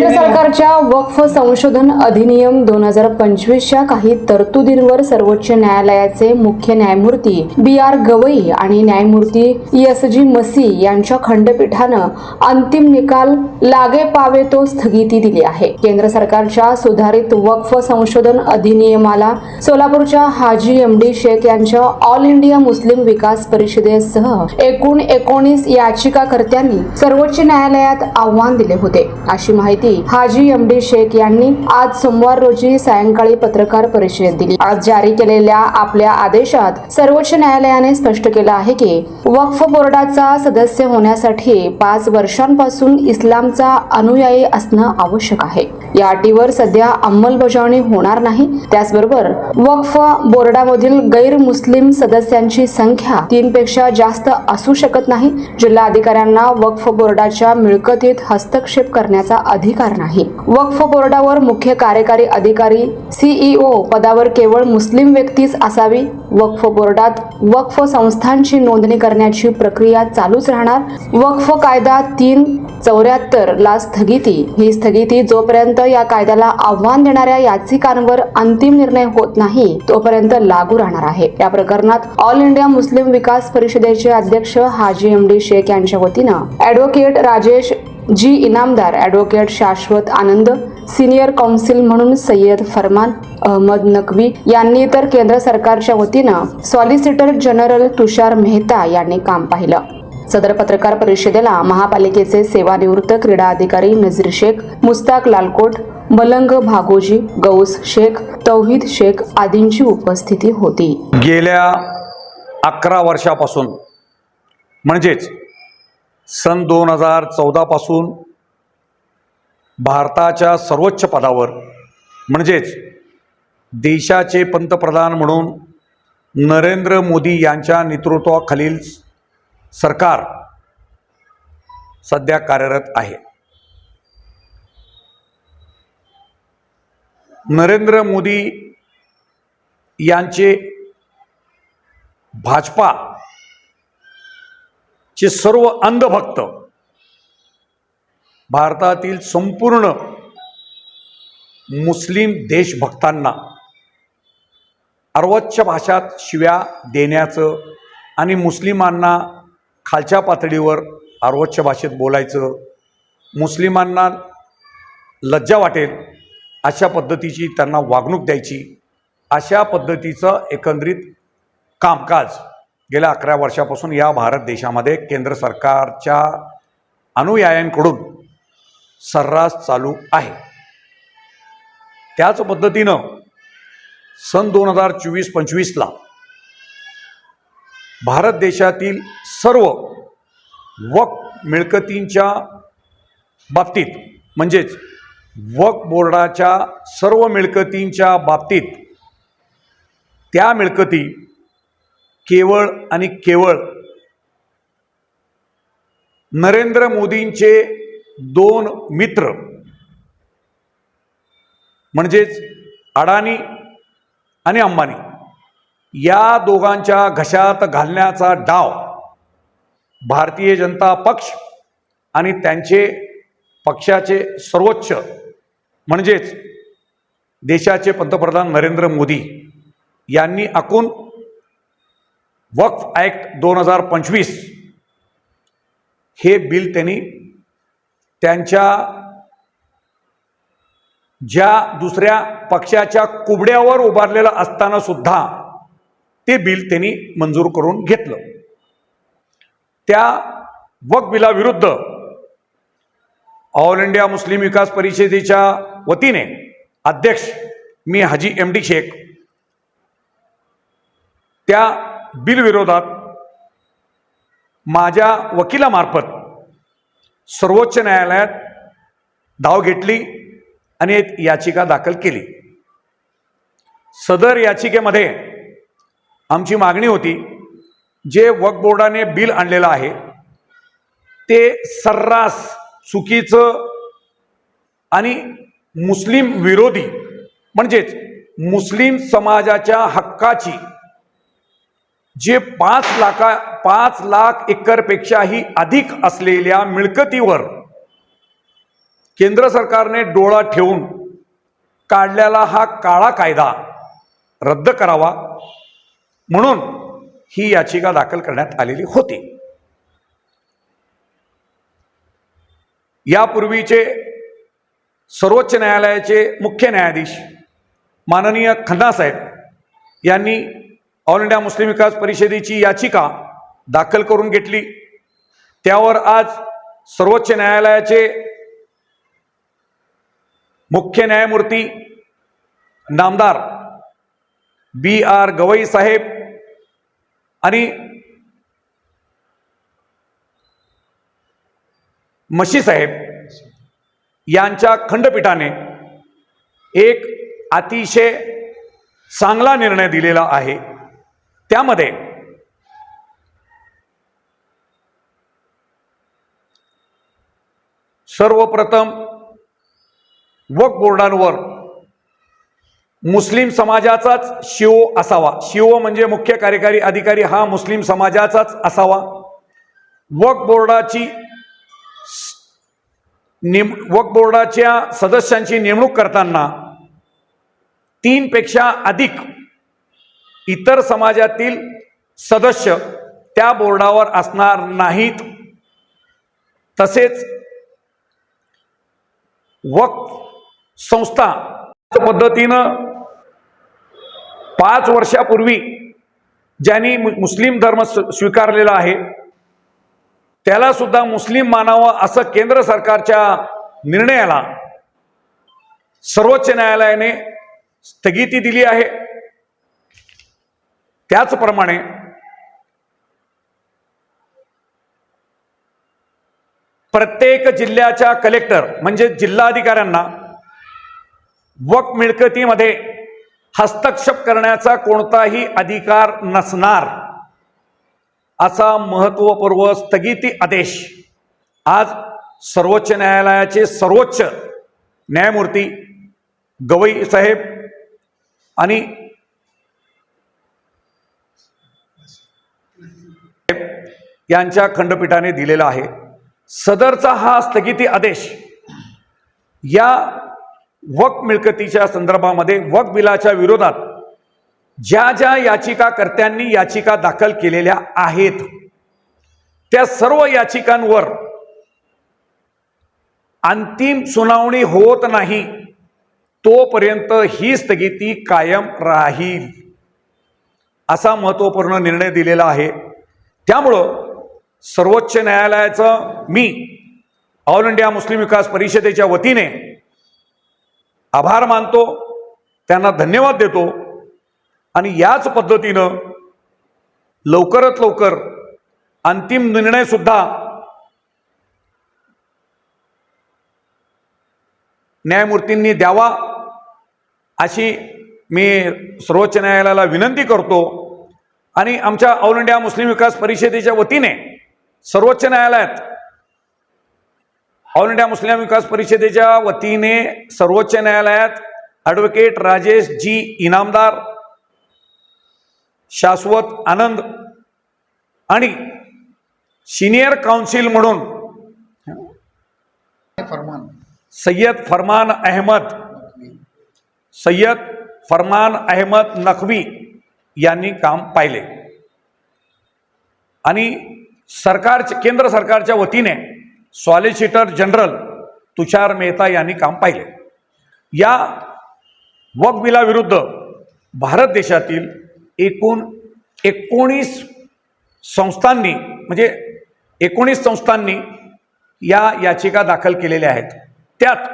केंद्र सरकारच्या वक्फ संशोधन अधिनियम दोन हजार पंचवीसच्या काही तरतुदींवर सर्वोच्च न्यायालयाचे मुख्य न्यायमूर्ती बी आर गवई आणि न्यायमूर्ती एस जी मसी यांच्या खंडपीठानं अंतिम निकाल लागे पावे तो स्थगिती दिली आहे. केंद्र सरकारच्या सुधारित वक्फ संशोधन अधिनियमाला सोलापूरच्या हाजी एम डी शेख यांच्या ऑल इंडिया मुस्लिम विकास परिषदेसह एकूण एकोणीस याचिकाकर्त्यांनी सर्वोच्च न्यायालयात आव्हान दिले होते. अशी माहिती हाजी एम डी शेख यांनी आज सोमवार रोजी सायंकाळी पत्रकार परिषदेत दिली. आज जारी केलेल्या आपल्या आदेशात सर्वोच्च न्यायालयाने स्पष्ट केलं आहे की वक्फ बोर्डाचा सदस्य होण्यासाठी पाच वर्षांपासून इस्लामचा अनुयायी असणं आवश्यक आहे. या अटीवर सध्या अंमलबजावणी होणार नाही. त्याचबरोबर वक्फ बोर्डामधील गैर मुस्लिम सदस्यांची संख्या तीन पेक्षा जास्त असू शकत नाही. जिल्हाधिकाऱ्यांना वक्फ बोर्डाच्या मिळकतीत हस्तक्षेप करण्याचा अधिकार नाही. वक्फ बोर्डावर मुख्य कार्यकारी अधिकारी सीईओ पदावर केवळ मुस्लिम व्यक्तीच असावी. वक्फ बोर्डात वक्फ संस्थांची नोंदणी करण्याची प्रक्रिया चालूच राहणार. वक्फ कायदा तीन चौऱ्याहत्तर ला स्थगिती. ही स्थगिती जोपर्यंत या कायद्याला आव्हान देणाऱ्या याचिकांवर अंतिम निर्णय होत नाही तोपर्यंत लागू राहणार आहे. या प्रकरणात ऑल इंडिया मुस्लिम विकास परिषदेचे अध्यक्ष हाजी एम डी शेख यांच्या वतीनं advocate Rajesh ji Inamdar advocate Shashwat Anand senior council म्हणून सय्यद फरमान अहमद नकवी यांनी तर केंद्र सरकारच्या वतीनं सॉलिसिटर जनरल तुषार मेहता यांनी काम पाहिलं. सदर पत्रकार परिषदेला महापालिकेचे सेवानिवृत्त क्रीडा अधिकारी नजीर शेख मुस्ताक लालकोट मलंग भागोजी गौस शेख तौहीद शेख आदींची उपस्थिती होती. गेल्या अकरा वर्षापासून म्हणजेच सन दोन हजार चौदापासून भारताच्या सर्वोच्च पदावर म्हणजेच देशाचे पंतप्रधान म्हणून नरेंद्र मोदी यांच्या नेतृत्वाखालील सरकार सध्या कार्यरत आहे. नरेंद्र मोदी यांचे भाजपा चे सर्व अंधभक्त भारतातील संपूर्ण मुस्लिम देशभक्तांना अर्वोच्च भाषात शिव्या देण्याचं आणि मुस्लिमांना खालच्या पातळीवर अर्वच्च भाषेत बोलायचं मुस्लिमांना लज्जा वाटेल अशा पद्धतीची त्यांना वागणूक द्यायची अशा पद्धतीचं एकंदरीत कामकाज गेल्या अकरा वर्षापासून या भारत देशामध्ये केंद्र सरकारच्या अनुयायांकडून सर्रास चालू आहे. त्याच पद्धतीनं सन दोन हजार चोवीस पंचवीसला भारत देशातील सर्व वक मिळकतींच्या बाबतीत म्हणजेच वक बोर्डाच्या सर्व मिळकतींच्या बाबतीत त्या मिळकती केवळ आणि केवळ नरेंद्र मोदींचे दोन मित्र म्हणजेच अडाणी आणि अंबानी या दोघांच्या घशात घालण्याचा डाव भारतीय जनता पक्ष आणि त्यांचे पक्षाचे सर्वोच्च म्हणजेच देशाचे पंतप्रधान नरेंद्र मोदी यांनी आखून वक्फ ॲक्ट दोन हजार पंचवीस. हे बिल त्यांनी त्यांच्या ज्या दुसऱ्या पक्षाच्या कुबड्यावर उभारलेलं असताना सुद्धा ते बिल त्यांनी मंजूर करून घेतलं. त्या वक बिलाविरुद्ध ऑल इंडिया मुस्लिम विकास परिषदेच्या वतीने अध्यक्ष मी हाजी एम डी शेख त्या बिलविरोधात माझ्या वकिलामार्फत सर्वोच्च न्यायालयात धाव घेतली आणि एक याचिका दाखल केली. सदर याचिकेमध्ये आमची मागणी होती जे वक्फ बोर्डाने बिल आणलेलं आहे ते सर्रास चुकीचं आणि मुस्लिम विरोधी म्हणजेच मुस्लिम समाजाच्या हक्काची जे पाच लाखा पाच लाख एकरपेक्षाही अधिक असलेल्या मिळकतीवर केंद्र सरकारने डोळा ठेवून काढलेला हा काळा कायदा रद्द करावा म्हणून ही याचिका दाखल करण्यात आलेली होती. यापूर्वीचे सर्वोच्च न्यायालयाचे मुख्य न्यायाधीश माननीय खन्ना साहेब यांनी ऑल इंडिया मुस्लिम विकास परिषदेची याचिका दाखल करून घेतली. त्यावर आज सर्वोच्च न्यायालयाचे मुख्य न्यायमूर्ती नामदार बी आर गवई साहेब आणि मशी साहेब यांच्या खंडपीठाने एक अतिशय चांगला निर्णय दिलेला आहे. त्यामध्ये सर्वप्रथम वक बोर्डांवर मुस्लिम समाजाचाच शिओ असावा. शिओ म्हणजे मुख्य कार्यकारी अधिकारी हा मुस्लिम समाजाचाच असावा. वक बोर्डाची नेम वक बोर्डाच्या सदस्यांची नेमणूक करताना तीनपेक्षा अधिक इतर समाजातील सदस्य त्या बोर्डावर असणार नाहीत. तसेच वक संस्था पद्धतीनं पाच वर्षापूर्वी ज्यांनी मु- मुस्लिम धर्म स्वीकारलेला आहे त्याला सुद्धा मुस्लिम मानावं असं केंद्र सरकारच्या निर्णयाला सर्वोच्च न्यायालयाने स्थगिती दिली आहे. त्याचप्रमाणे प्रत्येक जिल्ह्याच्या कलेक्टर म्हणजे जिल्हाधिकाऱ्यांना वक मिळकतीमध्ये हस्तक्षेप करण्याचा कोणताही अधिकार नसणार असा महत्वपूर्व स्थगिती आदेश आज सर्वोच्च न्यायालयाचे सर्वोच्च न्यायमूर्ती गवई साहेब आणि यांच्या खंडपीठाने दिलेला आहे. सदरचा हा स्थगिती आदेश या वक मिळकतीच्या संदर्भामध्ये वक बिलाच्या विरोधात ज्या ज्या याचिकाकर्त्यांनी याचिका दाखल केलेल्या आहेत त्या सर्व याचिकांवर अंतिम सुनावणी होत नाही तोपर्यंत ही स्थगिती कायम राहील असा महत्त्वपूर्ण निर्णय दिलेला आहे. त्यामुळं सर्वोच्च न्यायालयाचं मी ऑल इंडिया मुस्लिम विकास परिषदेच्या वतीने आभार मानतो त्यांना धन्यवाद देतो आणि याच पद्धतीनं लवकरात लवकर अंतिम निर्णय सुद्धा न्यायमूर्तींनी द्यावा अशी मी सर्वोच्च न्यायालयाला विनंती करतो आणि आमच्या ऑल इंडिया मुस्लिम विकास परिषदेच्या वतीने सर्वोच्च न्यायालयात. ऑल इंडिया मुस्लिम विकास परिषदेच्या वतीने सर्वोच्च न्यायालयात ॲडव्होकेट राजेश जी इनामदार शाश्वत आनंद आणि सिनियर काउन्सिल म्हणून फरमान. सय्यद फरमान अहमद सय्यद फरमान अहमद नखवी यांनी काम पाहिले. आणि सरकारच्या केंद्र सरकारच्या वतीने सॉलिसिटर जनरल तुषार मेहता यांनी काम पाहिले. या वक बिलाविरुद्ध भारत देशातील एकूण एकोणीस संस्थांनी म्हणजे एकोणीस संस्थांनी या याचिका दाखल केलेल्या आहेत. त्यात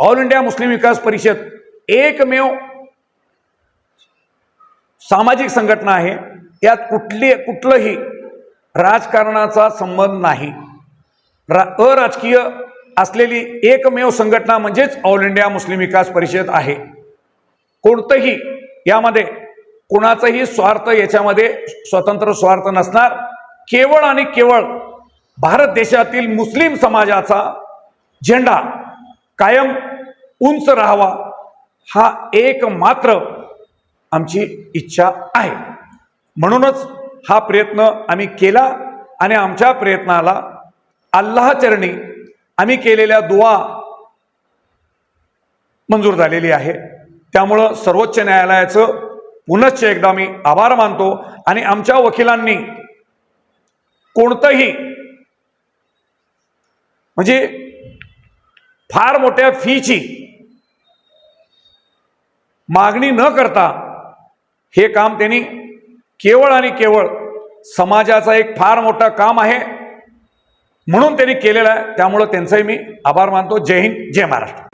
ऑल इंडिया मुस्लिम विकास परिषद एकमेव सामाजिक संघटना आहे. यात कुठली कुठलंही राजकारणाचा संबंध नाही. रा अराजकीय असलेली एकमेव संघटना म्हणजेच ऑल इंडिया मुस्लिम विकास परिषद आहे. कोणतंही यामध्ये कुणाचंही स्वार्थ याच्यामध्ये स्वतंत्र स्वार्थ नसणार. केवळ आणि केवळ भारत देशातील मुस्लिम समाजाचा झेंडा कायम उंच राहावा हा एकमात्र आमची इच्छा आहे. म्हणूनच हा प्रयत्न आम्ही केला आणि आमच्या प्रयत्नाला अल्लाहचरणी आम्ही केलेल्या दुवा मंजूर झालेली आहे. त्यामुळं सर्वोच्च न्यायालयाचं पुनश्च एकदा मी आभार मानतो आणि आमच्या वकिलांनी कोणतंही म्हणजे फार मोठ्या फीची मागणी न करता हे काम त्यांनी केवळ आणि केवळ समाजाचा एक फार मोठं काम आहे म्हणून त्यांनी केलेलं आहे. त्यामुळं त्यांचंही मी आभार मानतो. जय हिंद जय महाराष्ट्र.